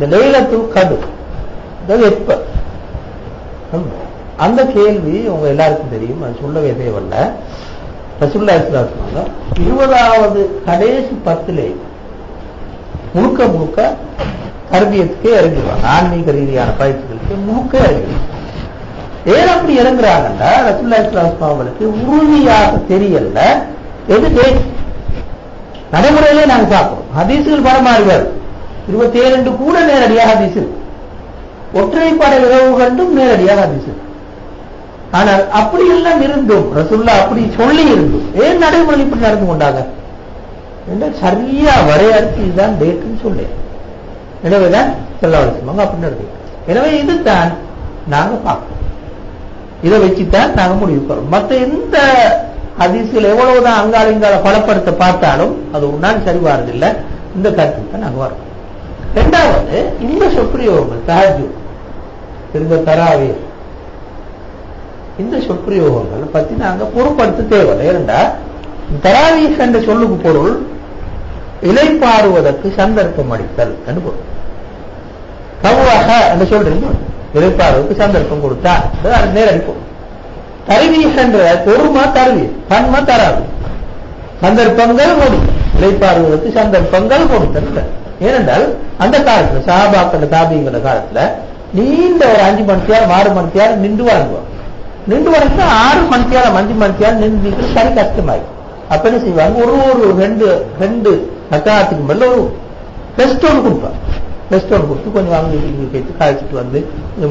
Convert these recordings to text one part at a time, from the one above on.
இந்த லைலத்துல் கதிர் அது எப்ப? அந்த கேள்வி உங்க எல்லாருக்கும் தெரியும். அது சொல்லவே தேவையில்ல. ரசுல்லா இஸ்லாம் சொன்னாங்க இருபதாவது கடைசி பத்திலே முழுக்க முழுக்க தர்பியத்துக்கே இறங்கிடுவாங்க. ஆன்மீக ரீதியான பயிற்சிகளுக்கு முழுக்க இறங்கிடுவாங்க. ஏன் அப்படி இறங்குறாங்கன்னா ரசுல்லா இஸ்லாம் அவங்களுக்கு உறுதியாக தெரியல. எது நடைமுறையிலே நாங்க பார்க்கிறோம். ஹதீசுகள் பரமாறி இருபத்தி ஏழு கூட நேரடியாக ஹதீஸ் இருக்கு. ஒற்றைப்படை இரவு கண்டும் நேரடியாக ஹதீஸ் ஆனால் அப்படி எல்லாம் இருந்தும் ரசுல்லா அப்படி சொல்லி இருந்தும் ஏன் நடைமுறை இப்படி நடந்து கொண்டாங்க என்ன சரியா வரையறுத்து இதுதான் டேட்டுன்னு சொல்லேன். எனவேதான் செல்லவழிச்சுமாங்க அப்படி இருக்கு எனவே இதுதான் நாங்க பார்க்கணும் இதை வச்சுதான் நாங்க முடிவு பெறோம். மற்ற எந்த அதிசயில் எவ்வளவுதான் அங்காலங்கால பலப்படுத்த பார்த்தாலும் அது உன்னால் சரி வாரதில்லை இந்த கருத்துக்கு தான் நாங்க வரோம் ரெண்டாவது இந்த சொற்பிரயோகங்கள் தஹஜு இந்த தராவே இந்த சொற்பிரயோகங்கள் பத்தி நாங்க பொருட்படுத்த தேவையில்லை ஏனென்றா தராவீஸ் என்ற சொல்லுக்கு பொருள் இலைப்பாறுவதற்கு சந்தர்ப்பம் அளித்தல் என்று பொருள். கவுவாக என்று சொல்றீங்க. இலைப்பாறுவதற்கு சந்தர்ப்பம் கொடுத்தா அது நேரடி பொருள். தருவீஸ் என்ற பொருமா தருவி பன்மா தராது. சந்தர்ப்பங்கள் கொடுத்தல். இலைப்பாறுவதற்கு சந்தர்ப்பங்கள் கொடுத்தல். ஏனென்றால் அந்த காலத்துல சாபாக்கள் தாபிங்கிற காலத்துல நீண்ட ஒரு அஞ்சு மணித்தியார் ஆறு மணித்தியார் நின்று வழங்குவாங்க நின்று வரைக்கும் ஆறு மணித்தியார் அஞ்சு மணித்தியார் நின்று சரி கஷ்டமாயிடும். அப்ப என்ன செய்வாங்க? ஒரு ஒரு ரெண்டு ரெண்டு அக்காத்துக்கு மேல ஒரு பெஸ்ட் ஒன்று கொடுப்பாங்க. பெஸ்ட் ஒன்று கொடுத்து கொஞ்சம் வாங்கி கேட்டு காய்ச்சிட்டு வந்து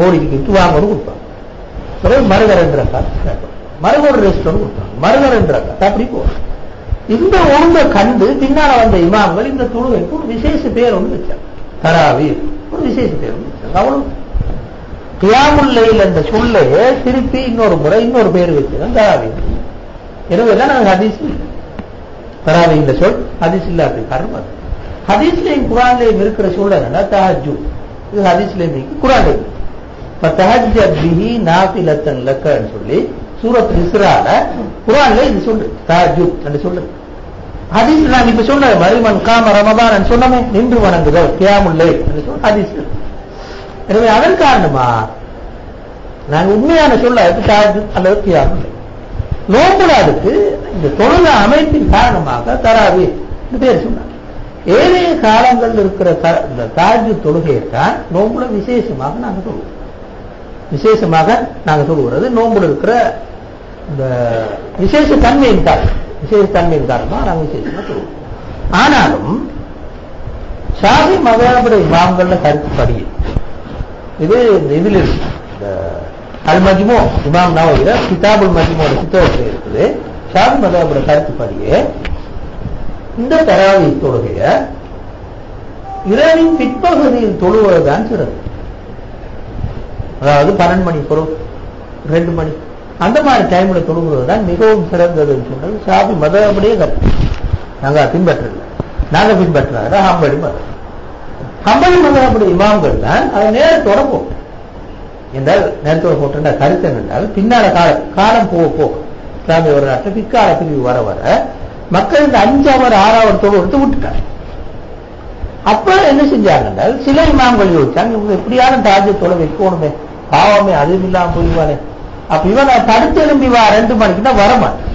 மோடிக்கு கேட்டு வாங்கணும் கொடுப்பாங்க பிறகு மருக ரெண்டு ரக்கா மருக ஒரு ரெஸ்ட் ஒன்று கொடுப்பாங்க. மருக ரெண்டு ரக்கா அப்படி போவாங்க இந்த ஒழுங்க கண்டு பின்னால வந்த இமாம்கள் இந்த தொழுகைக்கு ஒரு விசேஷ பேர் ஒன்று வச்சாங்க. தராவி ஒரு விசேஷ பேர் ஒன்று வச்சாங்க. அவ்வளவு. கியாமுல்லையில் அந்த சொல்லையே திருப்பி இன்னொரு முறை இன்னொரு பேர் வச்சுதான் தராவி எனவே தான் நாங்கள் ஹதீஸ் இல்லை. தராவி இந்த சொல் ஹதீஸ் இல்லாத காரணம் அது. ஹதீஸ்லையும் குரான்லையும் இருக்கிற சூழல் என்னன்னா தஹஜு இது ஹதீஸ்லையும் குரான்லையும் இப்ப தஹஜத் பிஹி நாஃபிலத்தன் லக்கன்னு சொல்லி சூரத் இஸ்ரால குரான்ல இது சொல்லு தஹஜு என்று சொல்லு ஹதீஸ் நான் இப்ப சொன்ன மரிமன் காம ரமதான் சொன்னமே நின்று வணங்குதல் கியாமுல்லை என்று சொல் ஹதீஸ் எனவே அதன் காரணமா நாங்க உண்மையான சொல்ல தாஜு அல்லது கியாமுல்லை நோம்புல அதுக்கு இந்த தொழில் அமைப்பின் காரணமாக தராவி பேர் சொன்னாங்க ஏனைய காலங்கள் இருக்கிற த- இந்த தாஜு தொழுகையைத்தான் நோம்புல விசேஷமாக நாங்க சொல்லுவோம் விசேஷமாக நாங்க சொல்லுகிறது. நோம்புல இருக்கிற இந்த விசேஷ தன்மையின் காரணம். விசேஷ தன்மையின் காரணமாக நாங்க விசேஷமா சொல்லுவோம். ஆனாலும் ஷாஃபி மகாபுர இமாம்கள்ல கருத்துப்படி இது இந்த இதில் இருக்கு இந்த அல் மஜ்மு இமாம் நவவில கிதாபுல் மஜ்மோட புத்தகத்தில் இருக்குது. ஷாஃபி மகாபுர கருத்துப்படியே இந்த தராவி தொழுகைய இரவின் பிற்பகுதியில் தொழுவதுதான் சிறப்பு. அதாவது பன்னெண்டு மணி பொருள் ரெண்டு மணி. அந்த மாதிரி டைம்ல தொழுகிறது தான் மிகவும் சிறந்ததுன்னு சொன்னது ஷாபி மதபடியே கருத்து நாங்க பின்பற்றல நாங்க பின்பற்றாத ஹம்படி மதம் ஹம்படி மதபடி இமாம்கள் தான் அதை நேரம் தொடங்கும் என்றால் நேரத்தில் போட்டுன்ற கருத்து என்னென்றால் பின்னால காலம் காலம் போக போக இஸ்லாமிய ஒரு நாட்டில் பிற்கால பிரிவு வர வர மக்கள் இந்த அஞ்சாவது ஆறாவது தொழுவத்தை விட்டுட்டாங்க. அப்ப என்ன செஞ்சாங்க சில இமாம்கள் யோசிச்சாங்க இவங்க எப்படியான தாஜ தொலை வைக்கணுமே. பாவமே அதுவும் இல்லாம போயிடுவானே. அப்ப இவன் நான் தடுத்து எழும்பி வா ரெண்டு மணிக்கு தான் வரமாட்டேன்.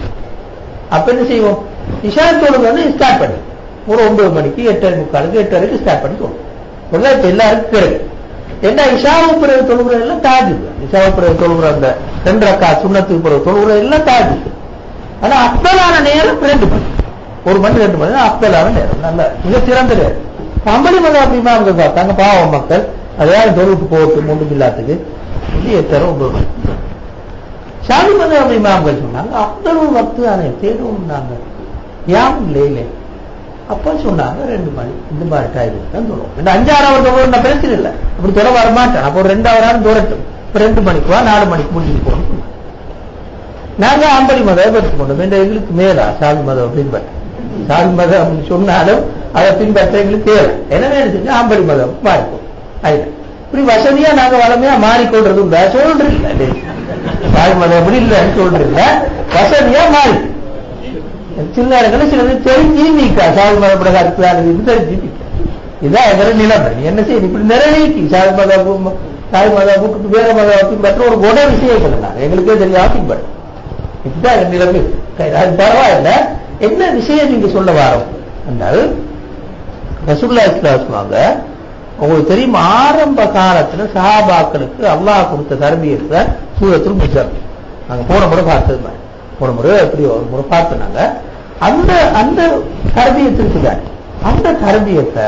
அப்ப என்ன செய்வோம்? இஷா தொழுகை வந்து ஸ்டார்ட் பண்ணி. ஒரு ஒன்பது மணிக்கு எட்டரை முக்காலுக்கு எட்டரைக்கு ஸ்டார்ட் பண்ணி தொழுவோம் உடனே இப்ப எல்லாருக்கும் கிடைக்கும் ஏன்னா இஷாவு பிறகு தொழுகிற எல்லாம் தாஜு. இஷாவு பிறகு தொழுகிற அந்த ரெண்டு அக்கா சுண்ணத்துக்கு பிறகு தொழுகிற எல்லாம் தாஜு. ஆனா அப்பலான நேரம் ரெண்டு மணி. ஒரு மணி ரெண்டு மணி அப்தலான நேரம். நல்ல மிக சிறந்த நேரம். கம்பளி மதம் அப்படிமா அவங்க பார்த்தாங்க பாவம் மக்கள். அதையாவது தொழுவிட்டு போகட்டும் ஒன்றும் இல்லாத்துக்கு. இது எத்தனை ஒன்பது மணி ஷாதி மதம் சொன்னாங்க அப்தலும் வக்து தானே தேடும் நாங்க யாம் இல்லை இல்லை. அப்ப சொன்னாங்க ரெண்டு மணி இந்த மாதிரி டைம் தான் தொழுவோம். இந்த அஞ்சாறாவது தொழுவோம் நான் பிரச்சனை இல்லை. அப்படி தொலை வர மாட்டேன். அப்போ ஒரு ரெண்டாவது நாள் தூரட்டும் இப்ப ரெண்டு மணிக்கு வா நாலு மணிக்கு முடிஞ்சு போகணும் நாங்க ஆம்பளி மதம் பெற்றுக்கொண்டோம் என்ற எங்களுக்கு மேலா சாமி மதம் பின்பற்ற. சாமி மதம் அப்படின்னு சொன்னாலும் அதை பின்பற்ற எங்களுக்கு தேவை. எனவே என்ன செஞ்சா மதம் மாறிப்போம் ஆயிடுச்சு இப்படி வசதியா நாங்க வளமையா மாறிக்கொள்றது உண்டா? சொல்றது சாமி மதம் எப்படி இல்லைன்னு சொல்றது வசதியா மாறி. சில நேரங்களில் சிலது தெரிஞ்சு நீக்கா. சாமி மதப்பட கருத்து தெரிஞ்சு நீக்கா. இதான் எதிர நிலைமை. என்ன செய்யுது இப்படி நிறைவேற்றி. சாய் மதம் தாய் வேற மதம் மற்ற ஒரு குண விஷயங்கள் நான் எங்களுக்கே தெரியும். பின்பற்ற இதுதான் என் நிலைமை. அது பரவாயில்ல. என்ன விஷயம் நீங்க சொல்ல வரோம்? என்றால் ரசுல்லா இஸ்லாஸ்வாங்க உங்களுக்கு தெரியும்? ஆரம்ப காலத்துல சஹாபாக்களுக்கு அல்லாஹ் கொடுத்த தர்பியத்தை சூரத்தில் முஜர் நாங்க போன முறை பார்த்தது மாதிரி. போன முறை எப்படி ஒரு முறை பார்த்தோம் அந்த அந்த தர்பியத்து இருக்குதானே அந்த தர்பியத்தை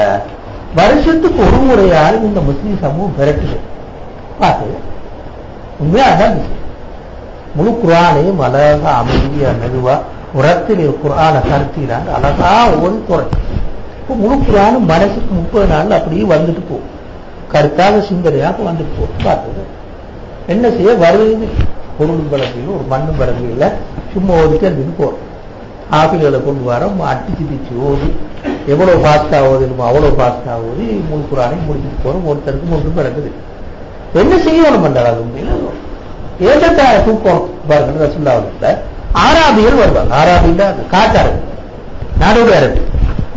வருஷத்துக்கு ஒரு முறையாலும் இந்த முஸ்லீம் சமூகம் விரட்டுது. பார்த்து உண்மையா அதான் முழு குரானையும் அழகா அமைதியா மெதுவா உரத்தில் குரான கருத்தினாங்க. அழகா ஒவ்வொரு குறைச்சு இப்போ முழு குரானும் மனசுக்கு முப்பது நாள் அப்படியே வந்துட்டு போகும் கருத்தாக சிந்தனையாக வந்துட்டு போகும் பார்த்தது என்ன செய்ய? வருது பொருளும் பலகையில் ஒரு மண்ணும் பலகையில் சும்மா ஓதிட்டு இருந்துட்டு போறோம் ஆப்பிள்களை கொண்டு வரோம் அடிச்சு பிச்சு ஓதி. எவ்வளவு ஃபாஸ்டா ஓதணுமோ அவ்வளவு ஃபாஸ்ட்டாக ஓதி முழு குரானையும் முடிச்சுட்டு போறோம் ஒருத்தருக்கு ஒன்றும் பிறகுது என்ன செய்யணும் என்றால் அது உண்மையில ஏற்றத்தை தூக்கம். பாருங்க ரசுல்லாவில் ஆறாபிகள் வருவாங்க. ஆராபின்னா காட்டாரு. நாடோடு அரபு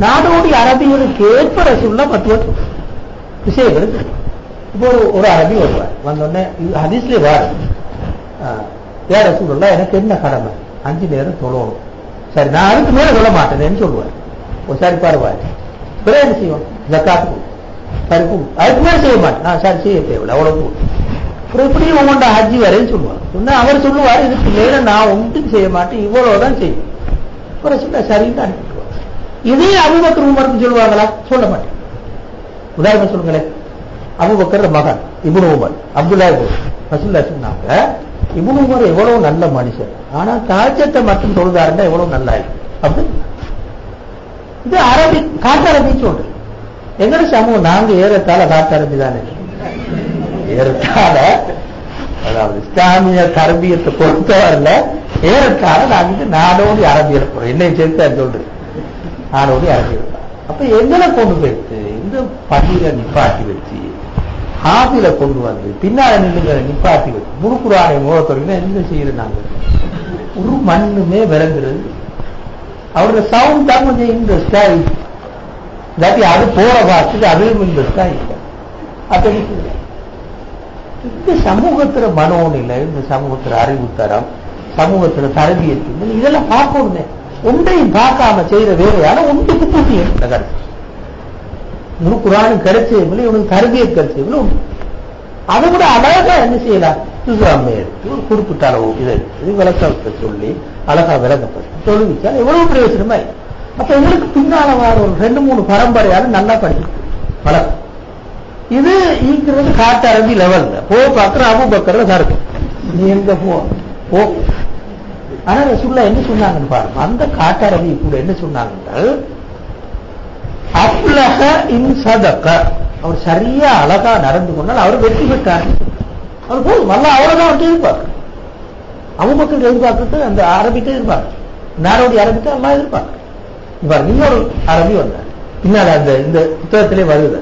நாடோடி அரபியருக்கு ஏற்ப ரசுல்லா பத்து வருஷம் விஷயங்கள். இருக்கு. இப்போ ஒரு அரபி வருவார் வந்தோடனே இது வார் வாரு ஏ ரசூல்லா எனக்கு என்ன கடமை? அஞ்சு நேரம் தொழணும். சரி நான் அதுக்கு மேல சொல்ல மாட்டேன்னு சொல்லுவார். ஒரு சரி பரவாயில்ல. பிறகு என்ன செய்வோம்? ஜக்காத்து கொடு. சரி அதுக்கு மேல செய்ய மாட்டேன். நான் சரி செய்ய தேவையில்லை அவ்வளவு கொடு. அப்புறம் இப்படி உங்கள்கிட்ட ஹஜ்ஜி வரேன்னு சொல்லுவார். சொன்னா அவர் சொல்லுவார் இதுக்கு மேல நான் ஒன்றும் செய்ய மாட்டேன் இவ்வளவுதான் செய்யும் அப்புறம் சொல்ல சரின்னு இதே அபுபக்கர் உமருக்கு சொல்லுவாங்களா சொல்ல மாட்டேன். உதாரணம் சொல்லுங்களேன். அபுபக்கர் மகன் இபுன் உமர் அப்துல்லா இபுன் சொன்னாங்க இபுன் உமர் எவ்வளவு நல்ல மனுஷன். ஆனா தாஜத்தை மட்டும் சொல்றாருன்னா எவ்வளவு நல்லா இருக்கு அப்படின்னு இது அரபி காட்டரபி சொல்றேன். எங்கட சமூகம் நாங்க ஏறத்தால காட்டரபி தானே. ஏறத்தால அதாவது இஸ்லாமிய தரபியத்தை பொறுத்தவரையில ஏறத்தால நாங்க நாடோடி அரபியர் போறோம். என்னை சேர்த்து சொல்றேன். ஆளோடு இறங்கி விட்டான் அப்ப எங்களை கொண்டு போயிட்டு இந்த பள்ளியில நிப்பாட்டி வச்சு ஹாபில கொண்டு வந்து பின்னால நின்னுங்களை நிப்பாட்டி வச்சு முழுக்குறானை முகத்துறையில என்ன செய்யறது நாங்க? ஒரு மண்ணுமே விளங்குறது. அவரோட சவுண்ட் தான் கொஞ்சம் இன்ட்ரெஸ்டா இருக்கு. இல்லாட்டி அது போற பார்த்துட்டு அதுவும் இன்ட்ரெஸ்டா இல்லை. அப்ப இந்த சமூகத்துல மனோநிலை இந்த சமூகத்துல அறிவுத்தரம் சமூகத்துல தரபியத்து இதெல்லாம் பார்க்கணுமே. ஒன்றையும் பார்க்காம செய்த வேலையால ஒன்றுக்கு பூட்டி இந்த கருத்து முழு குரானும் இல்லை இவனுக்கு தரபியத் கிடைச்சதுல உண்டு அதை விட அழகா என்ன செய்யலாம்? சுசுராமை எடுத்து ஒரு குறிப்பிட்ட அளவு இதை எடுத்து விளக்கத்தை சொல்லி அழகா விளக்கப்பட்டு தொழுவிச்சால் எவ்வளவு பிரயோஜனமா இல்லை. அப்ப இவனுக்கு பின்னால வர ஒரு ரெண்டு மூணு பரம்பரையால நல்லா படிச்சு பழக்கம் இது ஈக்கிறது காட்டு லெவல்ல போ பாக்குற அபு பக்கர்ல தான் இருக்கு நீ எங்க போ? போ. ஆனா ரசூல்லா என்ன சொன்னாங்கன்னு பாருங்க. அந்த காட்டாரதி கூட என்ன சொன்னாங்கன்னா அப்லக இன்சதக்க அவர் சரியா அழகா நடந்து கொண்டால் அவர் வெற்றி பெற்றார். அவர் போதும். நல்லா அவ்வளவுதான் அவர் எதிர்பார்க்க அவன் மக்கள் எதிர்பார்க்கறது அந்த அரபிட்ட எதிர்பார்க்க நாடோடி அரபிட்ட எல்லாம் எதிர்பார்க்க இவர் இன்னொரு அரபி வந்தார். பின்னால் அந்த இந்த புத்தகத்திலே வருது.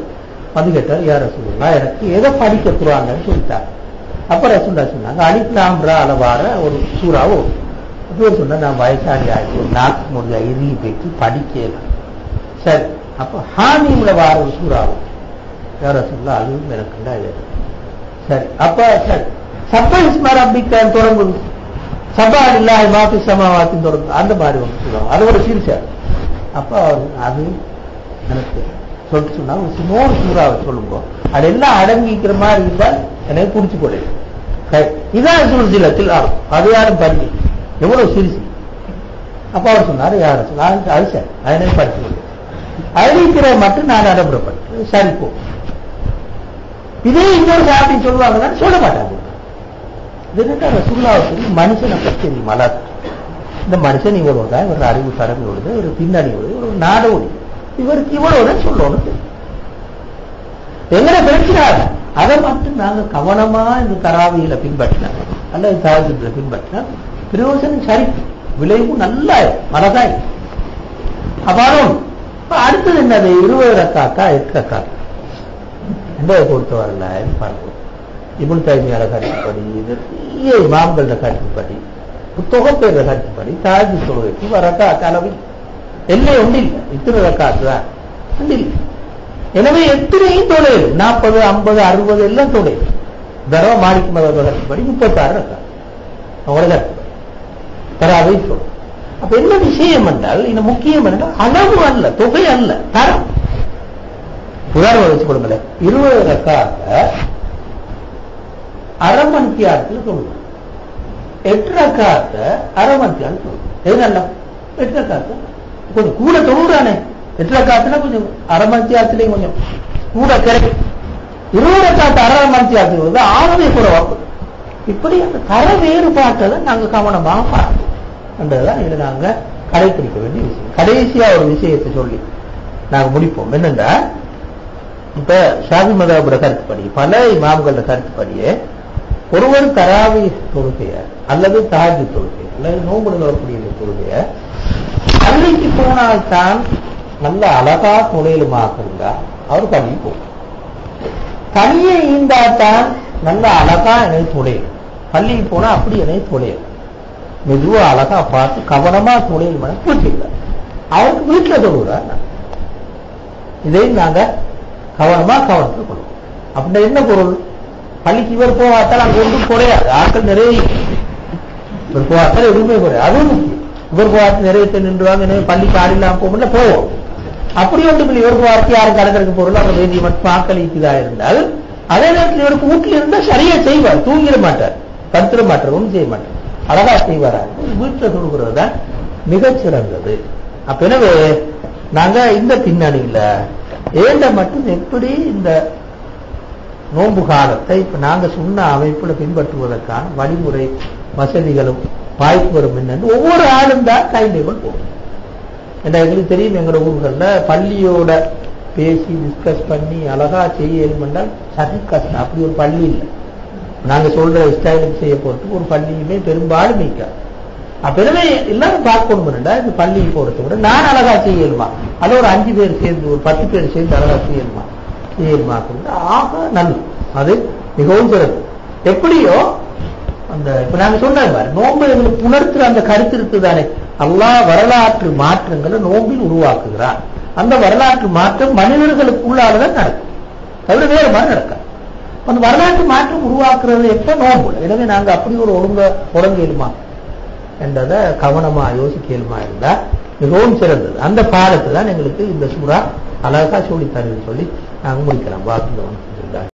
வந்து கேட்டார் யார் ரசூல்லா எனக்கு எதை படிக்க குரான்னு சொல்லிட்டார். அப்ப ரசூல்லா சொன்னாங்க அலிப்லாம்ரா அளவார ஒரு சூறாவோ இப்போ சொன்னால் நான் வயசாளி ஆகி ஒரு நாக்கு முடிஞ்ச இறுகி போயிட்டு படிக்கலாம் சரி அப்போ ஹாமீம்ல வார ஒரு சூறாவும் யார சொல்ல அதுவும் எனக்கு தான் இது. சரி அப்ப சரி சப்ப இஸ்மார் தொடங்குது. சபா இல்லாத மாத்தி சமாவாத்தின் தொடங்கு. அந்த மாதிரி ஒன்று சொல்லுவாங்க அது ஒரு சீர்ச்சார் அப்ப அவர் அது எனக்கு சொல்லிட்டு சொன்னா ஒரு சின்னோரு சூறாவை சொல்லுங்க. அது எல்லாம் அடங்கிக்கிற மாதிரி இருந்தால் எனக்கு பிடிச்சி போடுது சரி, இதான் சுருஜிலத்தில் ஆகும் அது யாரும் பண்ணி எவ்வளவு சிரிச்சு அப்ப அவர் சொன்னாரு யார் நான் அது சரி அது படிச்சு அழிக்கிற மட்டும் நான் நடைமுறைப்பட்டு சரி போ. இதே இன்னொரு சாப்பி சொல்லுவாங்கன்னா சொல்ல மாட்டாங்க இதுக்கு சுல்லாவுக்கு மனுஷனை பற்றி மலர். இந்த மனுஷன் இவ்வளவுதான் இவர் அறிவு தரமையோடு ஒரு பின்னணியோடு ஒரு நாடோடி இவருக்கு இவ்வளவுதான் சொல்லணும். எங்களை பிரச்சனாக அதை மட்டும் நாங்க கவனமா இந்த தராவியில பின்பற்றினாங்க அல்லது தாஜில பின்பற்றினா பிரயோஜனம் சரி. விளைவும் நல்லா மனதாய் இருக்கு இப்ப அடுத்தது என்னது? இருபது ரக்காக்கா எட்டு ரக்காக்கா என்பதை பொறுத்தவரையில பார்ப்போம் இபுல் தைமியால கருத்துப்படி நிறைய இமாம்கள கருத்துப்படி தொகைப்பேர கருத்துப்படி தாஜி தொழுகைக்கு வரக்கா கலவை எல்லை ஒன்று இல்லை. இத்தனை ரக்காத்து தான் ஒன்று இல்லை. எனவே எத்தனையும் தொழில் நாற்பது ஐம்பது அறுபது எல்லாம் தொழில் தரவா மாணிக்க கருத்துப்படி முப்பத்தாறு இருக்கா அவங்களோட தராவை சொல்லும் அப்ப என்ன விஷயம் என்றால் இந்த முக்கியம் என்றால் அளவு அல்ல தொகை அல்ல தரம். உதாரணம் வச்சு கொடுக்கல இருபது ரக்காத்த அரை மணி தியாரத்தில் சொல்லுங்க எட்டு ரக்காத்த அரை மணி தியாரம் சொல்லுங்க எது நல்லா? எட்டு ரக்காத்த கொஞ்சம் கூட தொழுறானே எட்டு ரக்காத்துல கொஞ்சம் அரை மணி தியாரத்திலையும் கொஞ்சம் கூட கிடைக்கும். இருபது ரக்காத்த அரை மணி தியாரத்துக்கு வந்து ஆளுமை குறைவாகும் இப்படி அந்த தர வேறுபாட்டை நாங்க கவனமாக பார்க்கணும். என்றதான் இதை நாங்க கடைபிடிக்க வேண்டிய விஷயம். கடைசியா ஒரு விஷயத்தை சொல்லி நாங்க முடிப்போம். என்னென்னா இப்ப ஷாபி மதாபுர கருத்துப்படி பல இமாம்கள கருத்துப்படியே ஒருவர் தராவி தொழுகைய அல்லது தாஜி தொழுகை அல்லது நோம்புல வரக்கூடிய தொழுகைய பள்ளிக்கு போனால்தான் நல்ல அழகா தொழிலுமாக இருந்தா அவர் பள்ளி போகும். தனியே ஈந்தாத்தான் நல்ல அழகா என்னை தொழில். பள்ளிக்கு போனா அப்படி என்னை தொழில். மெதுவா அழகா பார்த்து கவனமா தொழில் பண்ண பூச்சிக்கிறார் அவருக்கு வீட்டில் தொழுகிறார் இதையும் நாங்க கவனமா கவனத்தில் கொள்வோம். அப்படின்னா என்ன பொருள்? பள்ளிக்கு இவர் போவாத்தால் அங்கே ஒன்றும் குறையாது. ஆட்கள் நிறைய இவர் போவாத்தால் எதுவுமே குறையாது. அதுவும் முக்கியம். இவர் போவாத்து நிறைய நின்றுவாங்க எனவே பள்ளிக்கு ஆள் இல்லாமல் போகல போவோம். அப்படி ஒன்றும் இல்லை. இவர் போவாத்து யாரும் கடற்கரைக்கு பொருள்? அவங்க வேண்டிய மட்டும் ஆக்களிக்குதா இருந்தால் அதே நேரத்தில் இவருக்கு வீட்டில் இருந்தால் சரியா செய்வார். தூங்கிட மாட்டார். படுத்துட மாட்டார். ஒன்றும் செய்ய மாட்டார். அழகா செய்வாரா வீட்டில் சொல்கிறது தான் மிகச்சிறந்தது அப்ப எனவே நாங்க இந்த பின்னணியில ஏண்ட மட்டும் எப்படி இந்த நோன்பு காலத்தை இப்ப நாங்க சொன்ன அமைப்புல பின்பற்றுவதற்கான வழிமுறை வசதிகளும் வாய்ப்பு வரும் என்னன்னு ஒவ்வொரு ஆளும் தான் டைம் போகும் ஏன்னா எங்களுக்கு தெரியும் எங்களோட ஊர்கள்ல பள்ளியோட பேசி டிஸ்கஸ் பண்ணி அழகா செய்ய என்றால் சரி கஷ்டம். அப்படி ஒரு பள்ளி இல்லை. நாங்க சொல்ற ஸ்டைலுக்கு செய்ய போறதுக்கு ஒரு பள்ளியுமே பெரும்பாலும் நீக்கா. அப்ப எல்லாரும் பார்க்கணும்டா இந்த பள்ளிக்கு போறதை விட நான் அழகா செய்யணுமா? அது ஒரு அஞ்சு பேர் சேர்ந்து ஒரு பத்து பேர் சேர்ந்து அழகா செய்யணுமா? செய்யணுமா? ஆக நல்லது. அது மிகவும் சிறப்பு. எப்படியோ அந்த இப்ப நாங்க சொன்ன மாதிரி நோன்பு எங்களுக்கு உணர்த்துற அந்த கருத்து இருக்குதானே அல்லாஹ் வரலாற்று மாற்றங்களை நோம்பில் உருவாக்குகிறான். அந்த வரலாற்று மாற்றம் மனிதர்களுக்குள்ளாலதான் நடக்கும். தவிர வேறு மாதிரி நடக்காது. அந்த வரலாற்று மாற்றம் உருவாக்குறது எப்ப நோக்கம் எனவே நாங்க அப்படி ஒரு ஒழுங்க தொடங்கிடுமா என்றதை கவனமா யோசிக்கலுமா இருந்தா மிகவும் சிறந்தது. அந்த பாடத்தை தான் எங்களுக்கு இந்த சூறா அழகா சொல்லி தருன்னு சொல்லி நாங்க முடிக்கலாம். வாக்குல